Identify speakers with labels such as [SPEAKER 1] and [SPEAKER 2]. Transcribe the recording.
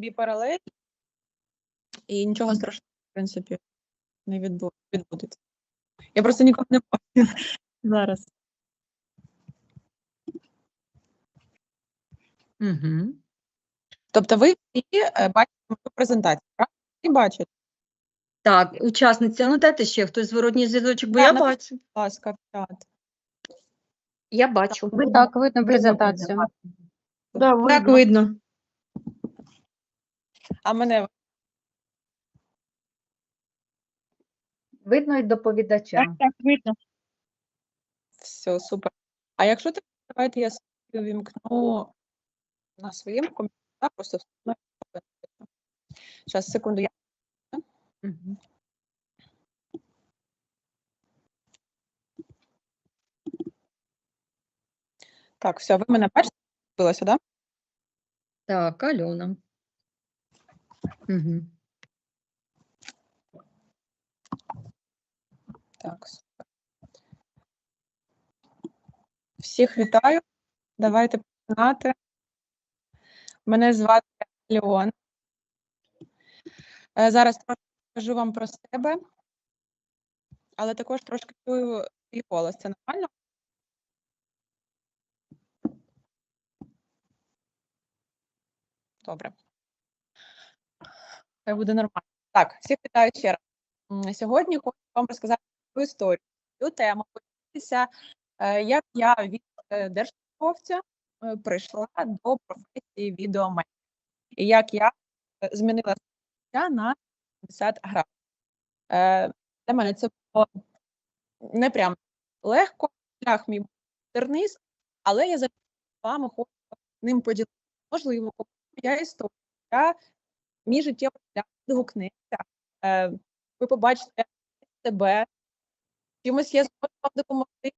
[SPEAKER 1] собі паралель, і нічого страшного, в принципі, не відбу- відбудеться. Я просто нікого не бачу зараз.
[SPEAKER 2] Угу.
[SPEAKER 1] Тобто ви всі е, бачите мою презентацію, правда? Всі бачать.
[SPEAKER 2] Так, учасниця, ну дайте ще хтось зворотній зв'язочок, бо я бачу.
[SPEAKER 1] Будь ласка, в чат.
[SPEAKER 2] Я бачу.
[SPEAKER 3] Так, видно презентацію.
[SPEAKER 2] Да, так видно.
[SPEAKER 1] А мене
[SPEAKER 2] Видно і доповідача.
[SPEAKER 3] так, так видно.
[SPEAKER 1] все супер. А якщо так, давайте я собі увімкну на своєму комп'ютері, так, просто Зараз, секунду, я
[SPEAKER 2] Мгм.
[SPEAKER 1] так, все, ви мене бачите? Билося, да?
[SPEAKER 2] Так, Альона. Угу.
[SPEAKER 1] Так. Всіх вітаю. Давайте починати. Мене звати Леон. Е, Зараз трошки скажу вам про себе, але також трошки чую свій голос. Це нормально? Добре. Хай буде нормально. Так, всіх вітаю ще раз. Сьогодні хочу вам розказати свою історію, цю тему, поділитися, е, як я від е, держслужбовця е, прийшла до професії відеомейкера. І як я змінила життя на 50 градусів. Для мене це було не прям легко, шлях мій був тернист, але я зараз з вами хочу ним поділитися. Можливо, я історія, я, мій життєвий шлях відгукнеться, ви побачите себе, чимось я зможу вам допомогти,